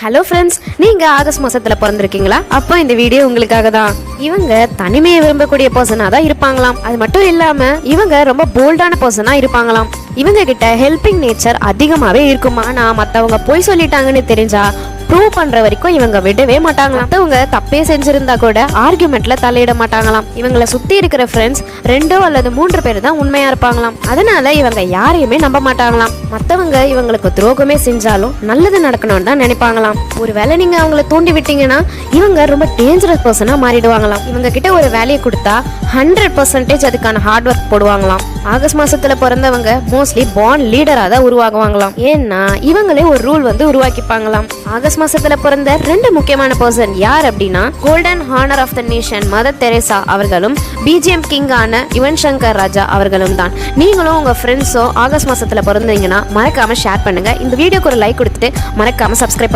Hello friends நீங்க August மாசத்துல பிறந்திருக்கீங்களா? அப்போ இந்த வீடியோ உங்களுக்காக தான். இவங்க தனிமையை விரும்பக்கூடிய பர்சனாக தான் இருப்பாங்களாம். அது மட்டும் இல்லாம இவங்க ரொம்ப போல்டான பர்சனா இருப்பாங்களாம். இவங்க கிட்ட ஹெல்பிங் நேச்சர் அதிகமாவே இருக்குமா? நான் மத்தவங்க பொய் சொல்லிட்டாங்கன்னு தெரிஞ்சா ப்ரூவ் பண்ற வரைக்கும் இவங்க விடவே மாட்டாங்களாம். மத்தவங்க தப்பே செஞ்சிருந்தா கூட ஆர்குமெண்ட்ல தலையிட மாட்டாங்களாம். இவங்களை சுத்தி இருக்கிற ஃப்ரெண்ட்ஸ் ரெண்டோ அல்லது மூன்று பேர் தான் உண்மையா இருப்பாங்களாம். அதனால இவங்க யாரையுமே நம்ப மாட்டாங்களாம். மத்தவங்க இவங்களுக்கு துரோகமே செஞ்சாலும் நல்லது நடக்கணும்னு தான் நினைப்பாங்களாம். ஒருவேளை நீங்க அவங்கள தூண்டி விட்டீங்கன்னா இவங்க ரொம்ப டேஞ்சரஸ் பர்சனா மாறிடுவாங்களாம். இவங்க கிட்ட ஒரு வேலையை கொடுத்தா ஹண்ட்ரட் பர்சன்டேஜ் அதுக்கான ஹார்ட் ஒர்க் போடுவாங்களாம். ஆகஸ்ட் மாசத்துல பிறந்தவங்க மோஸ்ட்லி பாண்ட் லீடரா தான் உருவாகுவாங்களாம். ஏன்னா இவங்களே ஒரு ரூல் வந்து உருவாக்கிப்பாங்களாம். ஆகஸ்ட் மாசத்துல பிறந்த ரெண்டு முக்கியமான பர்சன் யார் அப்படின்னா golden honour of the nation Mother Teresa அவர்களும் பிஜிஎம் கிங்கான யுவன் சங்கர் ராஜா அவர்களும் தான். நீங்களும் உங்க ஃப்ரெண்ட்ஸோ ஆகஸ்ட் மாசத்துல பிறந்தீங்கன்னா மறக்காம ஷேர் பண்ணுங்க. இந்த வீடியோக்கு ஒரு லைக் கொடுத்துட்டு மறக்காம சப்ஸ்கிரைப்